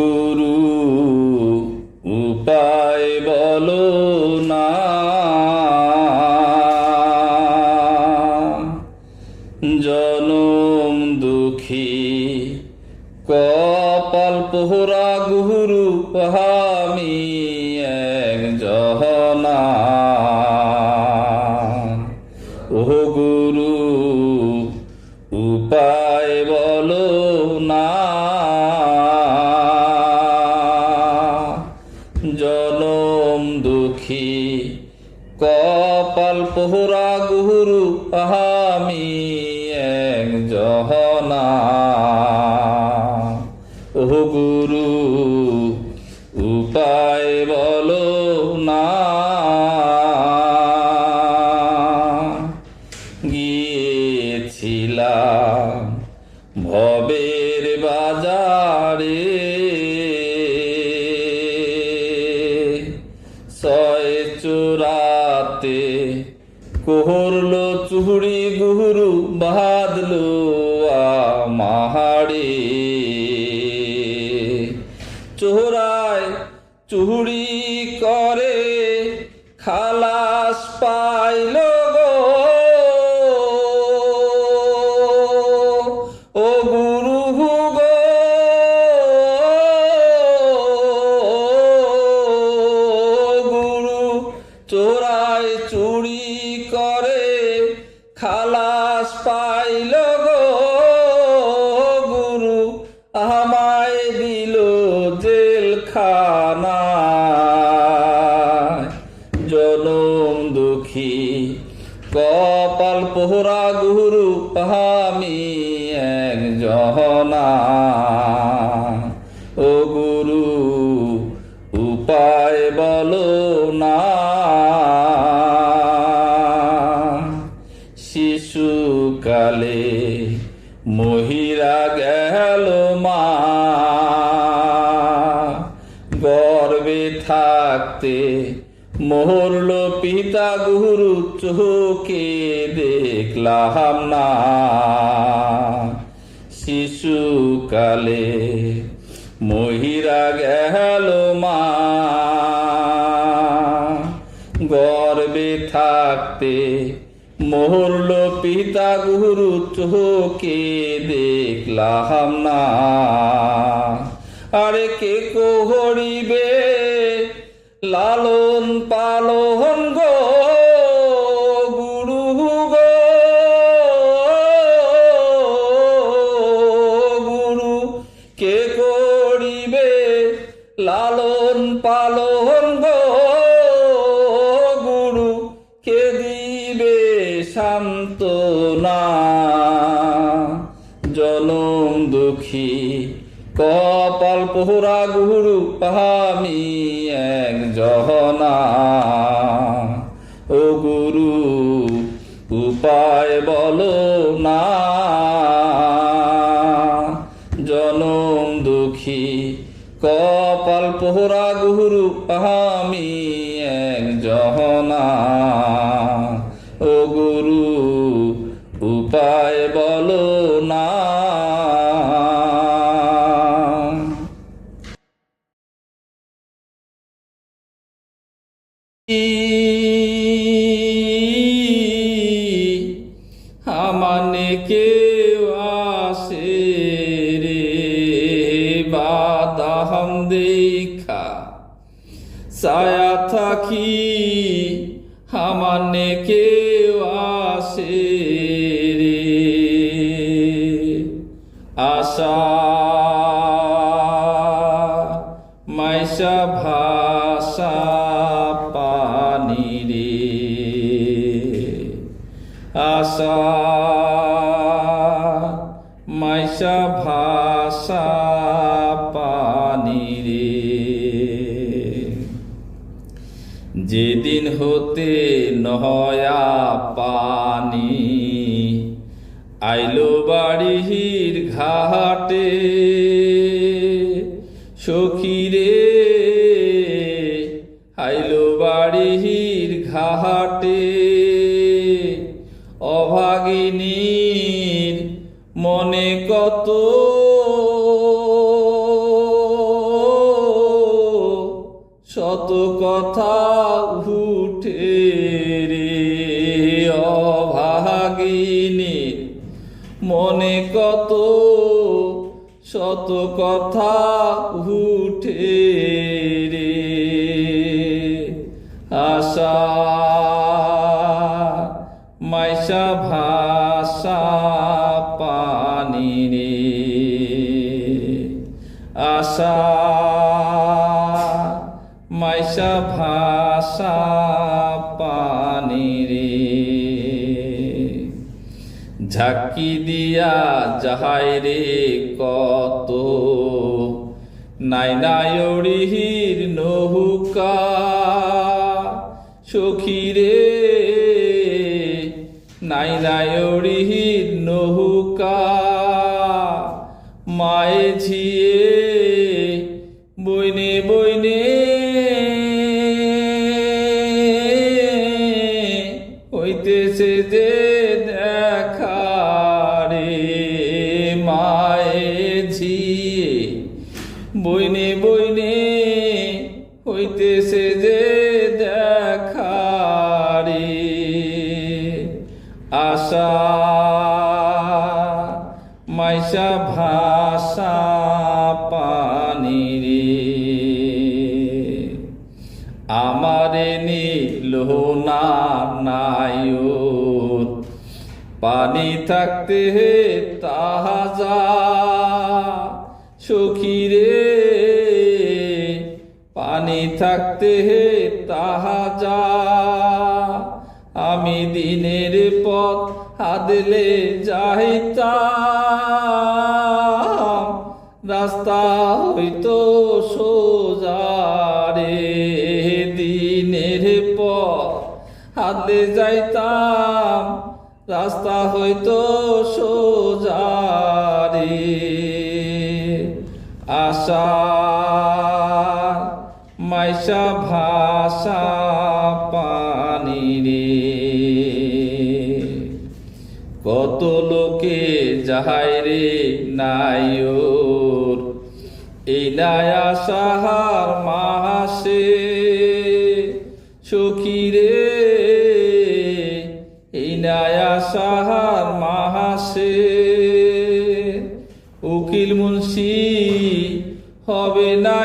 গুরু উপায় বলো না। জনম দুঃখী কপাল পোহরা গুরু পাহামি এক জহনা। আহামি এক জহনা। ও গুরু উপায় বলো না। গিয়েছিলাম ভবের বাজারে। গুহুরু গুরু মাহাড়ি মাহাড়ে। চোহরায় চুড়ি করে জহনা ও গুরু, উপায় বলো না। শিশুকালে মহিরা গেল মা। গর্বে থাকতে মোহরল পিতা গুরু চোখে দেখলাম না। শিশুকালে মহিরা গেল মা। গর্বে থাকতে মরল পিতা গুরু চোখে দেখলাম না। আরে কে কোহরিবে লালন পালন লালন পালন গো গুরু, কে দিবে শান্ত না জনম দুঃখী, কপাল পোহরা গুরু, আমি এক জহনা। ও গুরু, উপায় বলো না। বলো না। আমানে কেউ আসে রে বাদাম দেখা। ছায়া থাকি আমানে কেউ আসে মাইশা ভাষা পানি রে আশা মাইশা ভাষা পানি রে যেদিন হতে নয়া আইলো বাড়ির ঘাটে। সখীরে আইলো বাড়ির ঘাটে। অভাগিনীর মনে কত শত কথা উঠে রে। অভাগিনী মনে কত শত কথা উঠে রে। আশা মাইশা ভাষা পানি রে। আশা মাইশা ভাষা ঝাঁকি দিয়া যাহাই রে কত? নাই নায়রিহির নহুকা সখী রে। নাই নায়রিহির নহুকা হইতেছে যে দেখা রে মায়ে ঝিয়ে। বইনে বইনে হইতেছে যে দেখা রে আশা মাইশা ভাষা পানি থাকতে হে তাহাজা সখী রে। পানি থাকতে হে তাহাজা আমি দিনের পথ হাদলে যাইতাম, রাস্তা হইতো সোজা রে। দিনের পথ হাদলে যাইতাম রাস্তা হইতো সোজা রে। আশা মাইশা ভাষা পানি রে। কত লোকে যাহাই রে নায়র এই নায়া সাহার মাসে সখী রে। কিনায় সাহার মাহাসে। উকিল মুন্সি হবে না